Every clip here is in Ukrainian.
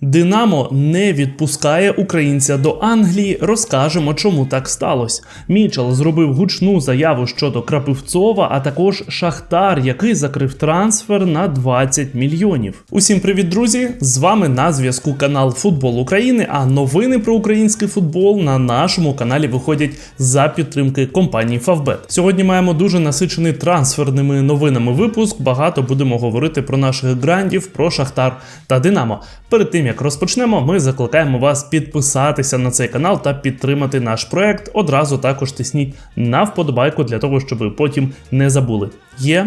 Динамо не відпускає українця до Англії. Розкажемо, чому так сталося. Мічел зробив гучну заяву щодо Крапивцова, а також Шахтар, який закрив трансфер на 20 мільйонів. Усім привіт, друзі! З вами на зв'язку канал Футбол України. А новини про український футбол на нашому каналі виходять за підтримки компанії Favbet. Сьогодні маємо дуже насичений трансферними новинами випуск. Багато будемо говорити про наших грандів, про Шахтар та Динамо. Перед тим як розпочнемо, ми закликаємо вас підписатися на цей канал та підтримати наш проект. Одразу також тисніть на вподобайку для того, щоб ви потім не забули. Є,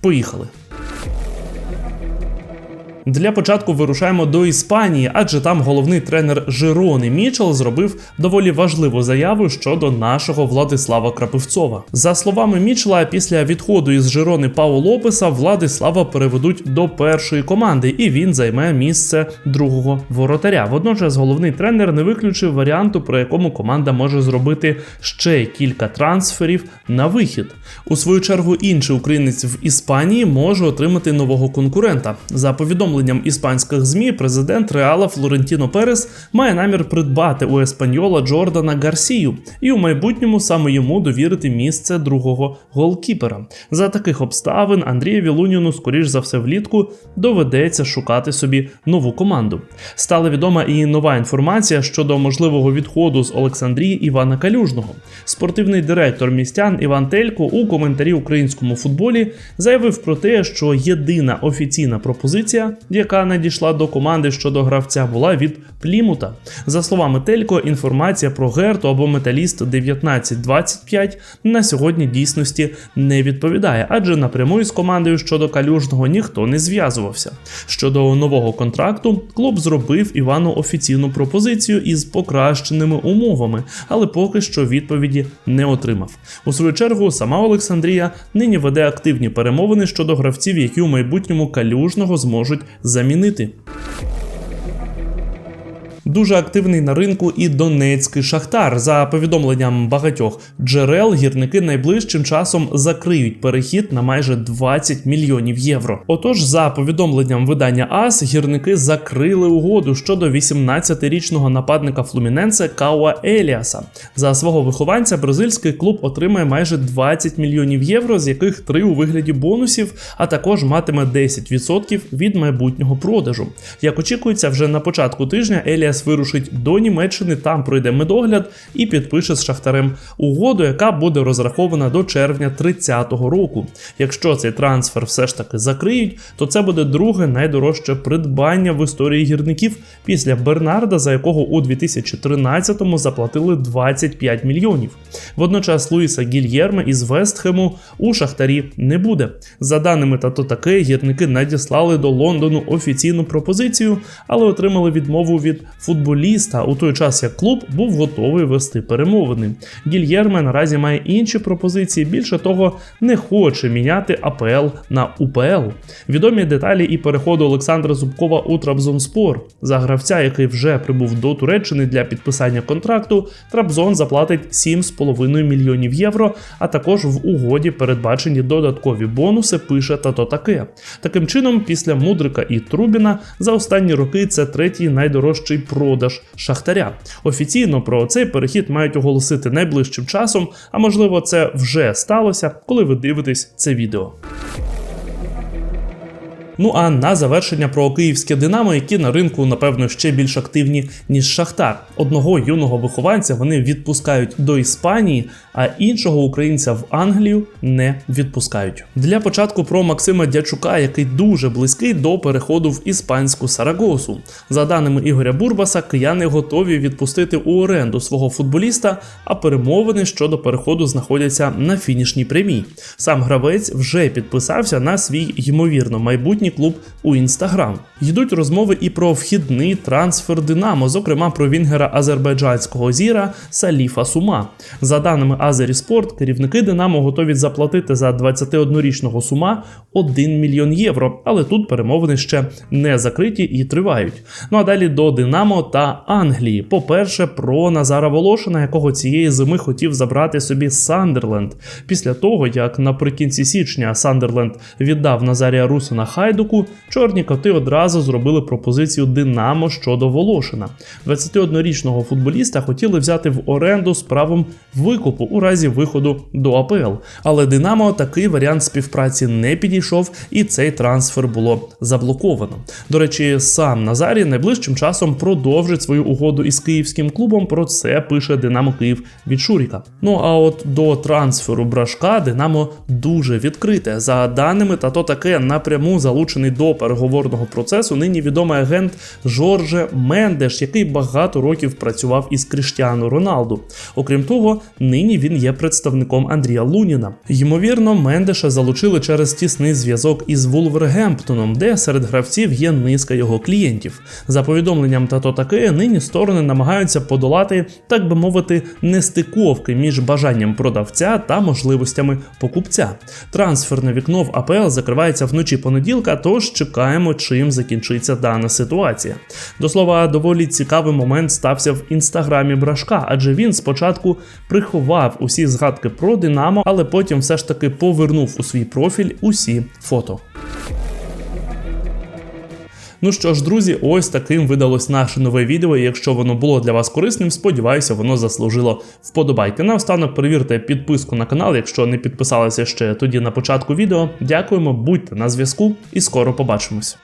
поїхали. Для початку вирушаємо до Іспанії, адже там головний тренер Жирони Мічел зробив доволі важливу заяву щодо нашого Владислава Крапивцова. За словами Мічела, після відходу із Жирони Пау Лопеса Владислава переведуть до першої команди, і він займе місце другого воротаря. Водночас головний тренер не виключив варіанту, про якому команда може зробити ще кілька трансферів на вихід. У свою чергу інший українець в Іспанії може отримати нового конкурента. За повідомленням іспанських змі, президент Реала Флорентіно Перес має намір придбати у Еспаньола Джордана Гарсію і у майбутньому саме йому довірити місце другого голкіпера. За таких обставин Андрієві Луніну, скоріш за все, влітку доведеться шукати собі нову команду. Стала відома і нова інформація щодо можливого відходу з Олександрії Івана Калюжного. Спортивний директор містян Іван Телько у коментарі українському футболі заявив про те, що єдина офіційна пропозиція, яка надійшла до команди щодо гравця, була від Плімута. За словами Телько, інформація про Герту або Металіст 1925 на сьогодні дійсності не відповідає, адже напряму із командою щодо калюжного ніхто не зв'язувався. Щодо нового контракту, клуб зробив Івану офіційну пропозицію із покращеними умовами, але поки що відповіді не отримав. У свою чергу, сама Олександрія нині веде активні перемовини щодо гравців, які у майбутньому калюжного зможуть замінити. Дуже активний на ринку і Донецький Шахтар. За повідомленням багатьох джерел, гірники найближчим часом закриють перехід на майже 20 мільйонів євро. Отож, за повідомленням видання АС, гірники закрили угоду щодо 18-річного нападника Флуміненсе Кауа Еліаса. За свого вихованця бразильський клуб отримає майже 20 мільйонів євро, з яких 3 у вигляді бонусів, а також матиме 10% від майбутнього продажу. Як очікується, вже на початку тижня Еліас вирушить до Німеччини, там пройде медогляд і підпише з Шахтарем угоду, яка буде розрахована до червня 30-го року. Якщо цей трансфер все ж таки закриють, то це буде друге найдорожче придбання в історії гірників після Бернарда, за якого у 2013-му заплатили 25 мільйонів. Водночас Луїса Гільєрме із Вестхему у Шахтарі не буде. За даними тато таке, гірники надіслали до Лондону офіційну пропозицію, але отримали відмову від футболіста у той час, як клуб був готовий вести перемовини. Гільєрме наразі має інші пропозиції. Більше того, не хоче міняти АПЛ на УПЛ. Відомі деталі і переходу Олександра Зубкова у Трабзонспор. За гравця, який вже прибув до Туреччини для підписання контракту, Трабзон заплатить 7,5 мільйонів євро, а також в угоді передбачені додаткові бонуси. Пише тато таке. Таким чином, після Мудрика і Трубіна за останні роки це третій найдорожчий продаж Шахтаря. Офіційно про цей перехід мають оголосити найближчим часом, а можливо, це вже сталося, коли ви дивитесь це відео. Ну а на завершення про київське Динамо, які на ринку, напевно, ще більш активні, ніж Шахтар. Одного юного вихованця вони відпускають до Іспанії, а іншого українця в Англію не відпускають. Для початку про Максима Дячука, який дуже близький до переходу в іспанську Сарагосу. За даними Ігоря Бурбаса, кияни готові відпустити у оренду свого футболіста, а перемовини щодо переходу знаходяться на фінішній прямій. Сам гравець вже підписався на свій ймовірно майбутній клуб у інстаграм. Йдуть розмови і про вхідний трансфер Динамо, зокрема про вінгера азербайджанського зіра Саліфа Сума. За даними Азері Спорт, керівники Динамо готові заплатити за 21-річного сума 1 мільйон євро, але тут перемовини ще не закриті і тривають. Ну а далі до Динамо та Англії. По-перше, про Назара Волошина, якого цієї зими хотів забрати собі Сандерленд. Після того, як наприкінці січня Сандерленд віддав Назарія Русона Хай. Гайдуку, чорні коти одразу зробили пропозицію Динамо щодо Волошина. 21-річного футболіста хотіли взяти в оренду з правом викупу у разі виходу до АПЛ. Але Динамо такий варіант співпраці не підійшов, і цей трансфер було заблоковано. До речі, сам Назарій найближчим часом продовжить свою угоду із київським клубом. Про це пише Динамо Київ від Шуріка. Ну а от до трансферу брашка Динамо дуже відкрите. За даними та то таке напряму залучений до переговорного процесу. Нині відомий агент Жорже Мендеш, який багато років працював із Кріштіану Роналду. Окрім того, нині він є представником Андрія Луніна. Ймовірно, Мендеша залучили через тісний зв'язок із Вулвергемптоном, де серед гравців є низка його клієнтів. За повідомленням та то таке, нині сторони намагаються подолати, так би мовити, нестиковки між бажанням продавця та можливостями покупця. Трансферне вікно в АПЛ закривається вночі понеділка, тож чекаємо, чим закінчиться дана ситуація. До слова, доволі цікавий момент стався в інстаграмі Брашка, адже він спочатку приховав усі згадки про Динамо, але потім все ж таки повернув у свій профіль усі фото. Ну що ж, друзі, ось таким видалось наше нове відео. Якщо воно було для вас корисним, сподіваюся, воно заслужило вподобайки. Наостанок перевірте підписку на канал, якщо не підписалися ще тоді на початку відео. Дякуємо, будьте на зв'язку і скоро побачимось.